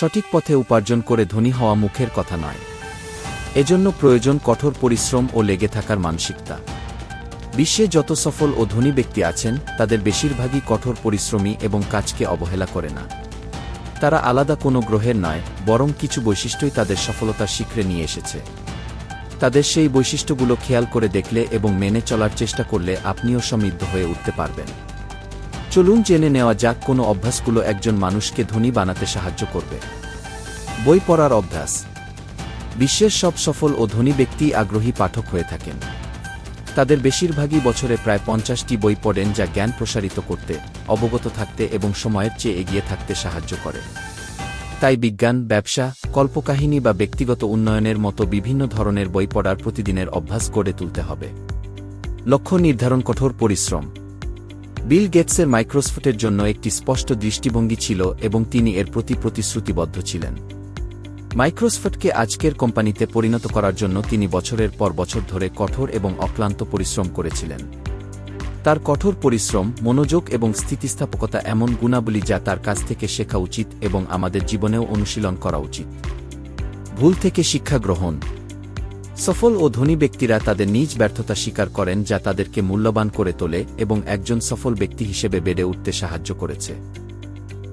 সঠিক পথে উপার্জন করে ধনী হওয়া মুখের কথা নয়। এজন্য প্রয়োজন কঠোর পরিশ্রম ও লেগে থাকার মানসিকতা। বিশ্বে যত সফল ও ধনী ব্যক্তি আছেন, তাদের বেশিরভাগই কঠোর পরিশ্রমী এবং কাজকে অবহেলা করে না। তারা আলাদা কোনো গ্রহের নয়, বরং কিছু বৈশিষ্ট্যই তাদের সফলতার শিখরে নিয়ে এসেছে। তাদের সেই বৈশিষ্ট্যগুলো খেয়াল করে দেখলে এবং মেনে চলার চেষ্টা করলে আপনিও সমৃদ্ধ হয়ে উঠতে পারবেন। চলুন জেনে নেওয়া যাক কোনো অভ্যাসগুলো একজন মানুষকে ধনী বানাতে সাহায্য করবে। বই পড়ার অভ্যাস। বিশ্বের সব সফল ও ধনী ব্যক্তি আগ্রহী পাঠক হয়ে থাকেন। তাদের বেশিরভাগই বছরে প্রায় পঞ্চাশটি বই পড়েন যা জ্ঞান প্রসারিত করতে, অবগত থাকতে এবং সময়ের চেয়ে এগিয়ে থাকতে সাহায্য করে। তাই বিজ্ঞান, ব্যবসা, কল্পকাহিনী বা ব্যক্তিগত উন্নয়নের মতো বিভিন্ন ধরনের বই পড়ার প্রতিদিনের অভ্যাস গড়ে তুলতে হবে। লক্ষ্য নির্ধারণ কঠোর পরিশ্রম। বিল গেটসের মাইক্রোসফটের জন্য একটি স্পষ্ট দৃষ্টিভঙ্গি ছিল এবং তিনি এর প্রতি প্রতিশ্রুতিবদ্ধ ছিলেন। মাইক্রোসফটকে আজকের কোম্পানিতে পরিণত করার জন্য তিনি বছরের পর বছর ধরে কঠোর এবং অক্লান্ত পরিশ্রম করেছিলেন। তার কঠোর পরিশ্রম, মনোযোগ এবং স্থিতিস্থাপকতা এমন গুণাবলী যা তার কাছ থেকে শেখা উচিত এবং আমাদের জীবনেও অনুশীলন করা উচিত। ভুল থেকে শিক্ষা গ্রহণ সফল ও ধনী ব্যক্তিরা তাদের নিজ ব্যর্থতা স্বীকার করেন যা তাদেরকে মূল্যবান করে তোলে এবং একজন সফল ব্যক্তি হিসেবে বেড়ে উঠতে সাহায্য করেছে।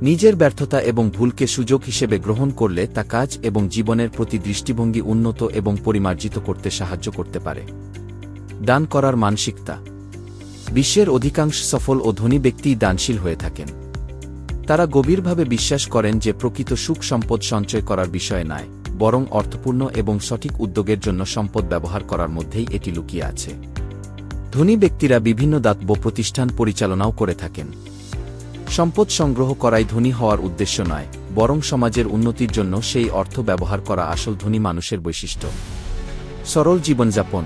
নিজের ব্যর্থতা এবং ভুলকে সুযোগ হিসেবে গ্রহণ করলে তা কাজ এবং জীবনের প্রতি দৃষ্টিভঙ্গি উন্নত এবং পরিমার্জিত করতে সাহায্য করতে পারে। দান করার মানসিকতা। বিশ্বের অধিকাংশ সফল ও ধনী ব্যক্তিই দানশীল হয়ে থাকেন। তারা গভীরভাবে বিশ্বাস করেন যে প্রকৃত সুখ সম্পদ সঞ্চয় করার বিষয়ে নয়। বরং অর্থপূর্ণ এবং সঠিক উদ্যোগের জন্য সম্পদ ব্যবহার করার মধ্যেই এটি লুকিয়ে আছে। ধনী ব্যক্তিরা বিভিন্ন দাতব্য প্রতিষ্ঠান পরিচালনাও করে থাকেন। সম্পদ সংগ্রহ করাই ধনী হওয়ার উদ্দেশ্য নয়, বরং সমাজের উন্নতির জন্য সেই অর্থ ব্যবহার করা আসল ধনী মানুষের বৈশিষ্ট্য। সরল জীবনযাপন।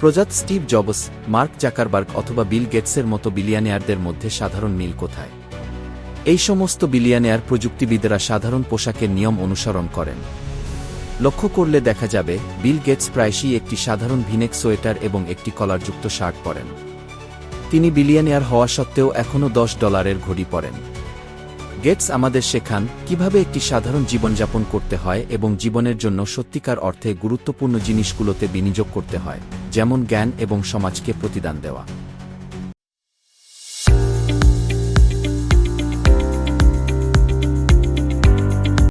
প্রজাত স্টিভ জবস, মার্ক জাকারবার্গ অথবা বিল গেটসের মতো বিলিয়ানিয়ারদের মধ্যে সাধারণ মিল কোথায়? এই সমস্ত বিলিয়ানিয়ার প্রযুক্তিবিদেরা সাধারণ পোশাকের নিয়ম অনুসরণ করেন। লক্ষ্য করলে দেখা যাবে, বিল গেটস প্রায়শই একটি সাধারণ ভিনেক সোয়েটার এবং একটি কলারযুক্ত শার্ট পরেন। তিনি বিলিয়নিয়ার হওয়া সত্ত্বেও এখনও দশ ডলারের ঘড়ি পরেন। গেটস আমাদের শেখান, কীভাবে একটি সাধারণ জীবনযাপন করতে হয় এবং জীবনের জন্য সত্যিকার অর্থে গুরুত্বপূর্ণ জিনিসগুলোতে বিনিয়োগ করতে হয়, যেমন জ্ঞান এবং সমাজকে প্রতিদান দেওয়া।